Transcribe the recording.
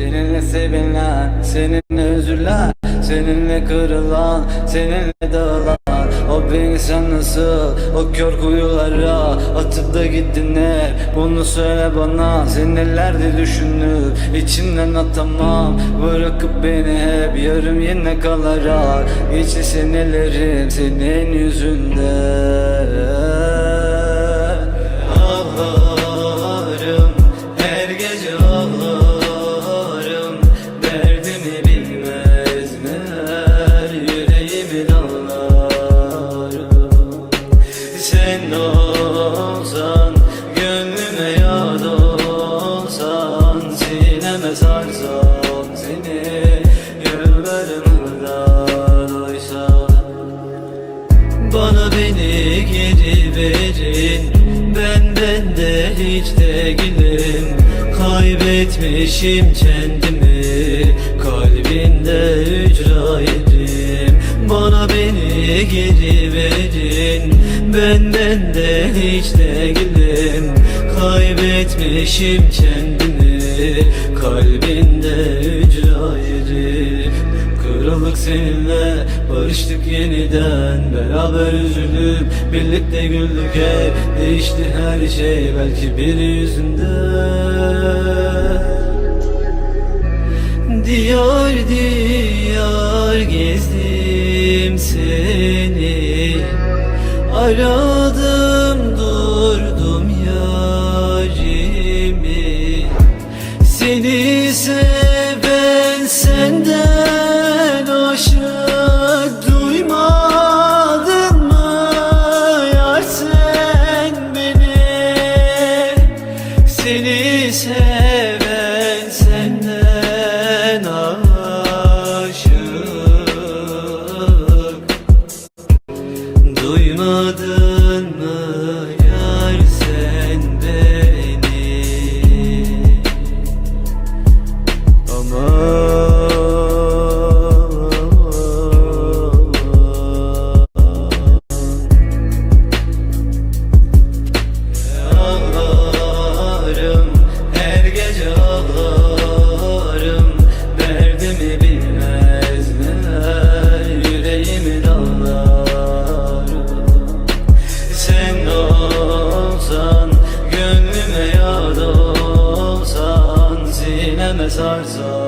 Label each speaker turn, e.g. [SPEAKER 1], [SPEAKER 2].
[SPEAKER 1] Seninle sevilen, seninle üzülen Seninle kırılan, seninle dağılan O beni sen nasıl, o kör kuyulara Atıp da gittin hep, bunu söyle bana Sen nelerde düşünüp, içinden atamam Bırakıp beni hep, yarım yine kalarak İçi senelerim senin yüzünden Sen olsan, gönlüme yad olsan Sineme sarsam seni, yıllarımda doysan bana beni geri verin Ben bende hiç değilim. Kaybetmişim kendimi Kalbinde ücra yedim. Bana beni geri verin Ben bende hiç değilim Kaybetmişim kendimi Kalbinde ücra yedim Kırıldık seninle barıştık yeniden. Beraber üzülüp birlikte güldük hep Değişti her şey. Belki biri yüzünden Diyar diyar gezdim seni Aradım durdum yarimi. Seni seven senden aşık duymadın mı? Yar sen beni. Seni seven الباب as ours are.